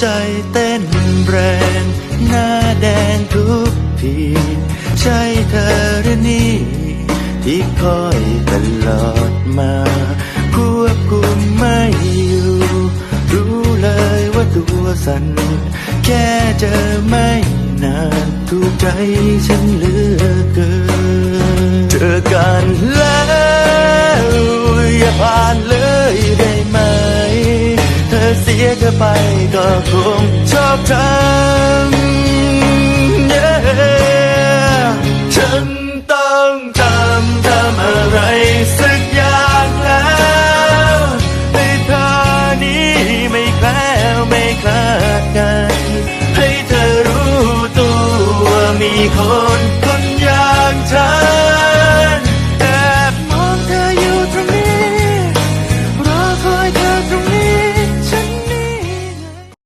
ใจเต้นแรง หน้าแดงทุกที ใช่เธอหรือนี่ ที่คอยตลอดมา ควบคุมไม่อยู่ รู้เลยว่าตัวสั่นแค่เจอไม่นานถูกใจฉันเหลือ เสียเธอไปก็คงชอบทำ yeah. ฉันต้องทำทำอะไรสักอย่างแล้วในทางนี้ไม่แคล้วไม่คลาดกัน ให้เธอรู้ตัวมีคน